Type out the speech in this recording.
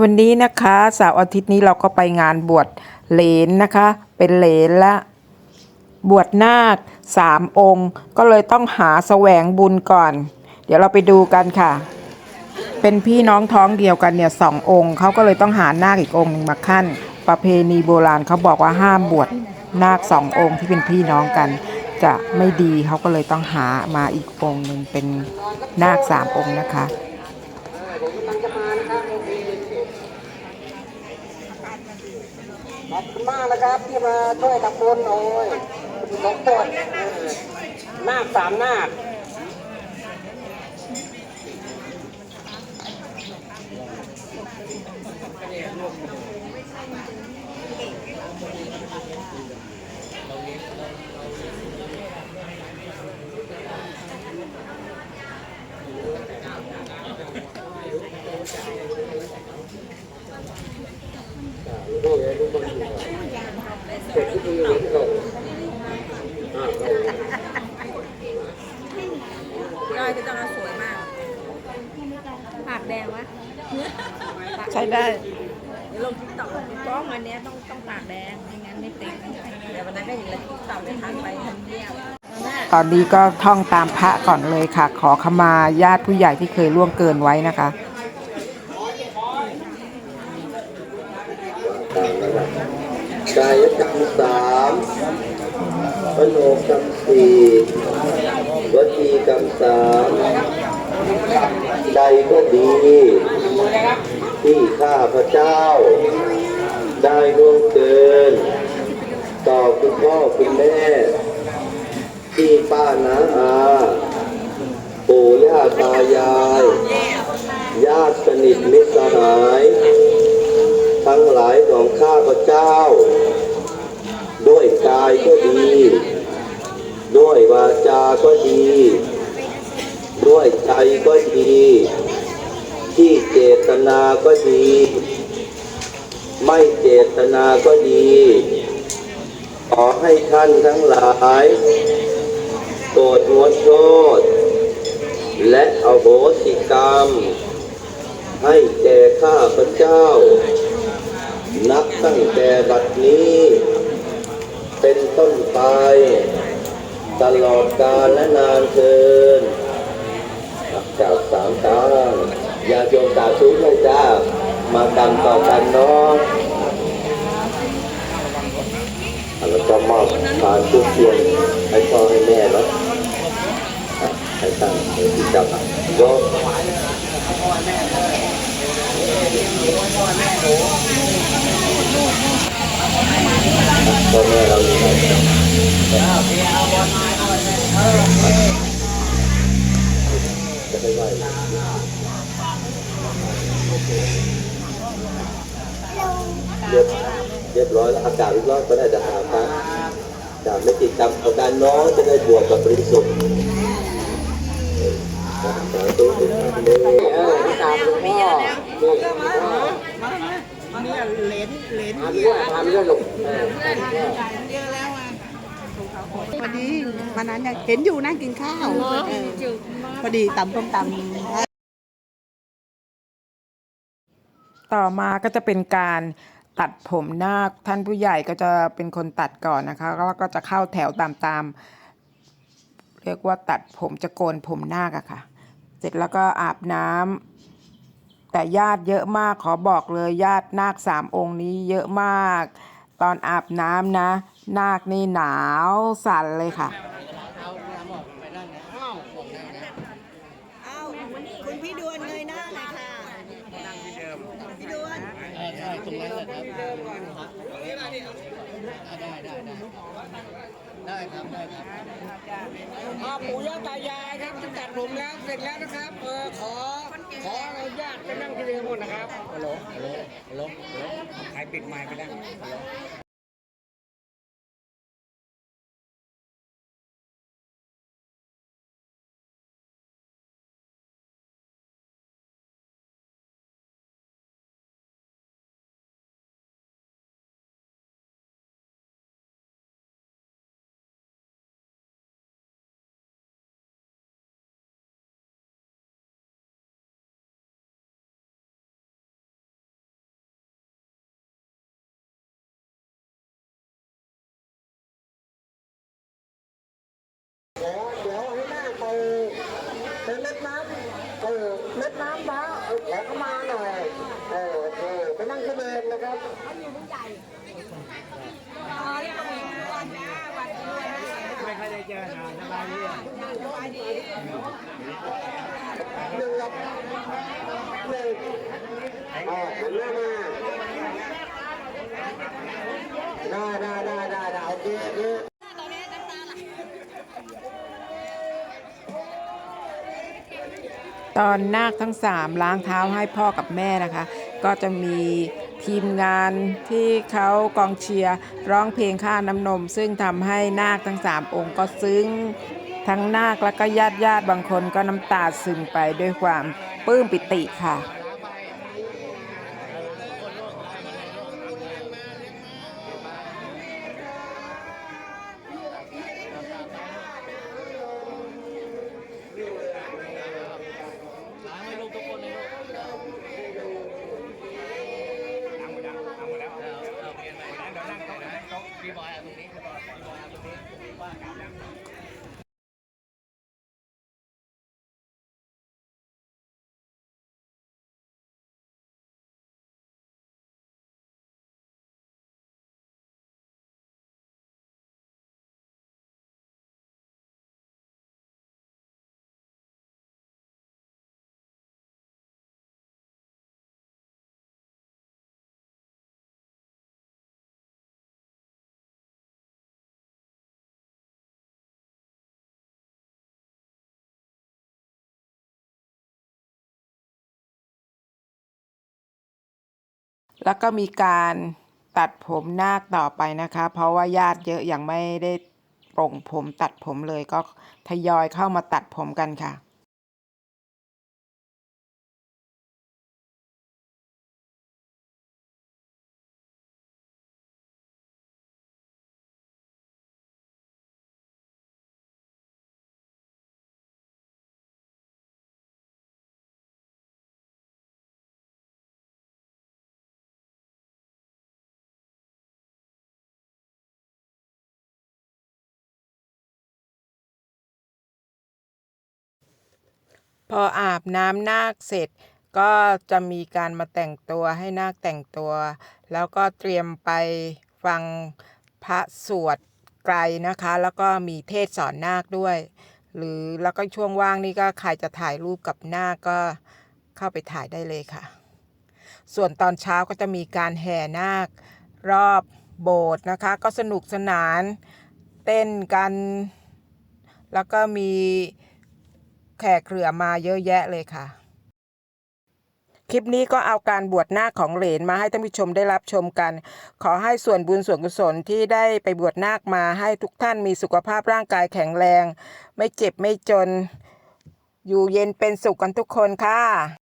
วันนี้นะคะเสาร์อาทิตย์นี้เราก็ไปงานบวชเหลนนะคะ เป็นเหลนละบวชนาคสามองค์ ก็เลยต้องหาแสวงบุญก่อน เดี๋ยวเราไปดูกันค่ะ เป็นพี่น้องท้องเดียวกันเนี่ยสององค์เขาก็เลยต้องหานาคอีกองค์หนึ่งมาขั้น ประเพณีโบราณเขาบอกว่าห้ามบวชนาคสององค์ที่เป็นพี่น้องกัน จะไม่ดีเขาก็เลยต้องหามาอีกองค์หนึ่งเป็นนาคสามองค์นะคะ ขอบคุณมากนะครับที่มาช่วยตะโกนโอ้ยสองคนหนาคสามนา คได้พี่ต้องเอาสวยมาก ปากแดงวะใช้ได้เดี๋ยวลงติ๊กต็อกกล้องอันเนี้ยต้องต้องปากแดงไม่งั้นไม่ติดเดี๋ยววันนั้นก็เห็นแล้วติ๊กต็อกไปทันไปทำเนียบตอนนี้ก็ท่องตามพระก่อนเลยค่ะ ขอขมาญาติผู้ใหญ่ที่เคยล่วงเกินไว้นะคะ กายกรรมสามมโน กรรมสี่วจีกรรมสามใดก็ดี ที่ข้าพระเจ้า ได้ล่วงเกิน ต่อคุณพ่อคุณแม่ ที่ป้านาอาปู่ย่าตายาย ญาติสนิทมิตรสหาย ทั้งหลายของข้าพระเจ้า ด้วยกายก็ดี ก็ดี ด้วยใจก็ดี ที่เจตนาก็ดี ไม่เจตนาก็ดี ขอให้ท่านทั้งหลายโปรดงดโทษ และอโหสิกรรม ให้แก่ข้าพระเจ้า นับตั้งแต่บัดนี้ เป็นต้นไป ตลอดกาลและนานเทินจากสามตางอย่าโยมตาทุกเลยจ้ามากันต่อกันเนาะแล้วก็มอบทานทุกเทียนให้พ่อให้แม่เนาะให้ตั้งให้ที่จับโยมพ่อแม่เราอยู่ไหนจะ เรียบเรียบร้อยแล้วอากาศรอบก็ได้จะหาพระจากไม่ติดตามเอาการน้องจะได้บวชกับบริสุทธิ์สาธุสาธุเออตามหลวงพ่อนี่ทำด้วยทำด้วยหลูก พอดีวันนั้นยังเห็นอยู่นั่งกินข้าวเออพอดีตำส้มตำ ต่อมาก็จะเป็นการตัดผมนาคท่านผู้ใหญ่ก็จะเป็นคนตัดก่อนนะคะแล้วก็จะเข้าแถวตามตามๆเรียกว่าตัดผมจะโกนผมนาคอะค่ะ เสร็จแล้วก็อาบน้ำแต่ญาติเยอะมากขอบอกเลยญาตินาคสามองค์นี้เยอะมาก ตอนอาบน้ำนะ นาคนี่หนาวสั่นเลยค่ะอ้าคุณพี่ดวนเงยหน้าหน่อยค่ะพี่ดวนพ่อปู่ย่าตายายครับจะตัดผมแล้วเสร็จแล้วนะครับเออขอขออนุญาตไปนั่งที่เดิมหมดนะครับฮัลโหลฮัลโหลฮัลโหลใครปิดไมค์ไปได้เข้า หนึ่งครับหนึ่งอ่าหันหน้ามาได้ได้ได้ได้ได้โอเคโอเคตอนนาคทั้งสามล้างเท้าให้พ่อกับแม่นะคะ ก็จะมีทีมงานที่เขากองเชียร์ร้องเพลงข้าน้ำนม ซึ่งทำให้นาคทั้งสามองค์ก็ซึ้ง ทั้งนาคและก็ญาติญาติบางคนก็น้ำตาซึมไปด้วยความปลื้มปิติค่ะ แล้วก็มีการตัดผมนาคต่อไปนะคะ เพราะว่าญาติเยอะอยังไม่ได้ปลงผมตัดผมเลยก็ทยอยเข้ามาตัดผมกันค่ะ พออาบน้ำนาคเสร็จ ก็จะมีการมาแต่งตัวให้นาคแต่งตัว แล้วก็เตรียมไปฟังพระสวดไกรนะคะ แล้วก็มีเทศสอนนาคด้วย หรือแล้วก็ช่วงว่างนี่ก็ใครจะถ่ายรูปกับนาคก็เข้าไปถ่ายได้เลยค่ะ ส่วนตอนเช้าก็จะมีการแห่นาครอบโบสถ์นะคะ ก็สนุกสนานเต้นกัน แล้วก็มี แขกเรือมาเยอะแยะเลยค่ะ คลิปนี้ก็เอาการบวชนาคของเหรนมาให้ท่านผู้ชมได้รับชมกัน ขอให้ส่วนบุญส่วนกุศลที่ได้ไปบวชนาคมาให้ทุกท่านมีสุขภาพร่างกายแข็งแรง ไม่เจ็บไม่จน อยู่เย็นเป็นสุขกันทุกคนค่ะ